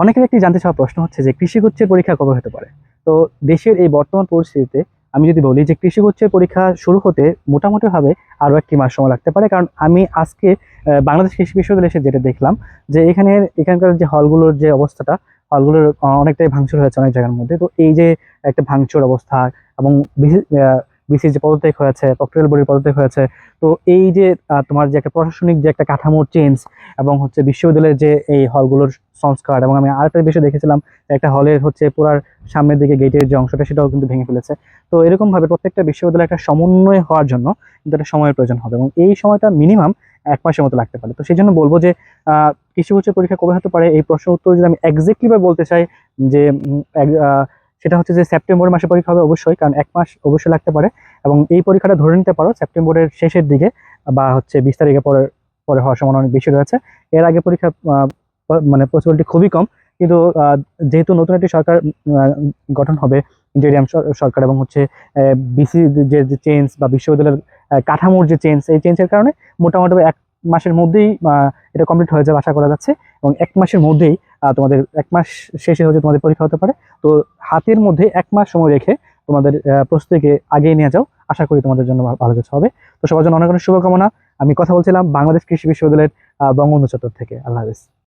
অনেকের একটি জানতে চাওয়া প্রশ্ন হচ্ছে যে কৃষিগুচ্ছের পরীক্ষা কবে হতে পারে? তো দেশের এই বর্তমান পরিস্থিতিতে আমি যদি বলি যে কৃষিগুচ্ছের পরীক্ষা শুরু হতে মোটামুটিভাবে আরও একটি মাস সময় লাগতে পারে। কারণ আমি আজকে বাংলাদেশ কৃষি বিশ্ববিদ্যালয়ে এসে যেটা দেখলাম যে এখানে, এখানকার যে হলগুলোর যে অবস্থাটা, হলগুলোর অনেকটাই ভাঙচুর হয়েছে অনেক জায়গার মধ্যে। তো এই যে একটা ভাঙচুর অবস্থা এবং বিসির যে পদত্যাগ হয়েছে প্রক্টোরিয়াল বডির পদত্যাগ হয়েছে। তো এই যে তোমার যে একটা প্রশাসনিক যে একটা কাঠামোর চেঞ্জ এবং হচ্ছে বিশ্ববিদ্যালয়ের যে এই হলগুলোর সংস্কার এবং আমি আরেকটা বিষয় দেখেছিলাম, একটা হলের হচ্ছে পুরার সামনের দিকে গেটের যে অংশটা সেটাও কিন্তু ভেঙে ফেলেছে। তো এরকমভাবে প্রত্যেকটা বিশ্ববিদ্যালয় একটা সমন্বয় হওয়ার জন্য কিন্তু একটা সময়ের প্রয়োজন হবে এবং এই সময়টা মিনিমাম এক মাসের মতো লাগতে পারে। তো সেই জন্য বলব যে কৃষি উচ্চ পরীক্ষা কবে হতে পারে? এই প্রশ্ন উত্তর যদি আমি এক্স্যাক্টলিভাবে বলতে চাই যে সেটা হচ্ছে যে সেপ্টেম্বর মাসে পরীক্ষা হবে অবশ্যই, কারণ এক মাস অবশ্যই লাগতে পারে। এবং এই পরীক্ষাটা ধরে নিতে পারো সেপ্টেম্বরের শেষের দিকে বা হচ্ছে বিশ তারিখে পরে পরে হওয়ার সম্ভাবনা অনেক বেশি রয়েছে। এর আগে পরীক্ষা মানে পসিবিলিটি খুবই কম। কিন্তু যেহেতু নতুন একটি সরকার গঠন হবে ইন্টেরিয়াম সরকার এবং হচ্ছে বিসি যে চেঞ্জ বা বিশ্ববিদ্যালয়ের কাঠামোর যে চেঞ্জ এই চেঞ্জের কারণে মোটামুটি এক মাসের মধ্যেই এটা কমপ্লিট হয়ে যাবে আশা করা যাচ্ছে। এবং এক মাসের মধ্যেই তোমাদের এক মাস শেষে হচ্ছে তোমাদের পরীক্ষা হতে পারে। তো হাতের মধ্যে এক মাস সময় রেখে তোমাদের প্রস্তুতিকে আগিয়ে নিয়ে যাও। আশা করি তোমাদের জন্য ভালো কিছু হবে। তো সবার জন্য অনেক অনেক শুভকামনা। আমি কথা বলছিলাম বাংলাদেশ কৃষি বিশ্ববিদ্যালয়ের বঙ্গবন্ধু চত্বর থেকে। আল্লাহ হাফেজ।